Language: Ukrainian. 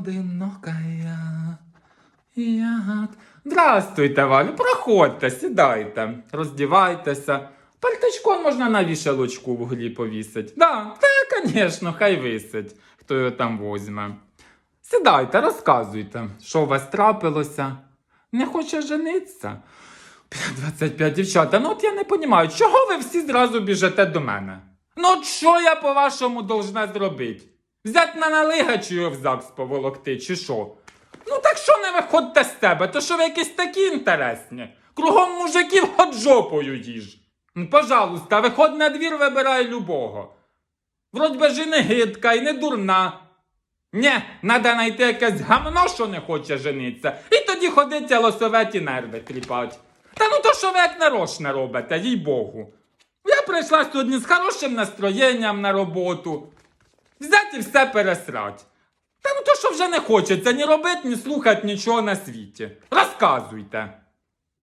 одинокая. Я... Здрастуйте, Валю, проходьте, сідайте, роздівайтеся. Пальточко можна на вішалочку в углі повісить. Да, та, звісно, хай висить, хто його там возьме. Сідайте, розказуйте, що у вас трапилося. Не хоче жениться? 25 дівчата, ну от я не розумію, чого ви всі зразу біжите до мене? Ну що я по-вашому должна зробити? Взять на налигачу його в ЗАГС поволокти, чи що? Ну так що не виходьте з тебе, то що ви якісь такі інтересні? Кругом мужиків от жопою їж. Ну, пожалуйста, виходь на двір, вибирай любого. Вроді би ж і не гидка, і не дурна. Нє, надо знайти якесь гамно, що не хоче жениться, і тоді ходити лосоветі нерви тріпать. Та ну то що ви як нарочне робите, їй Богу. Я прийшла сьогодні з хорошим настроєнням на роботу. Взяти і все пересрать. Та ну то що вже не хочеться ні робити, ні слухати нічого на світі. Розказуйте.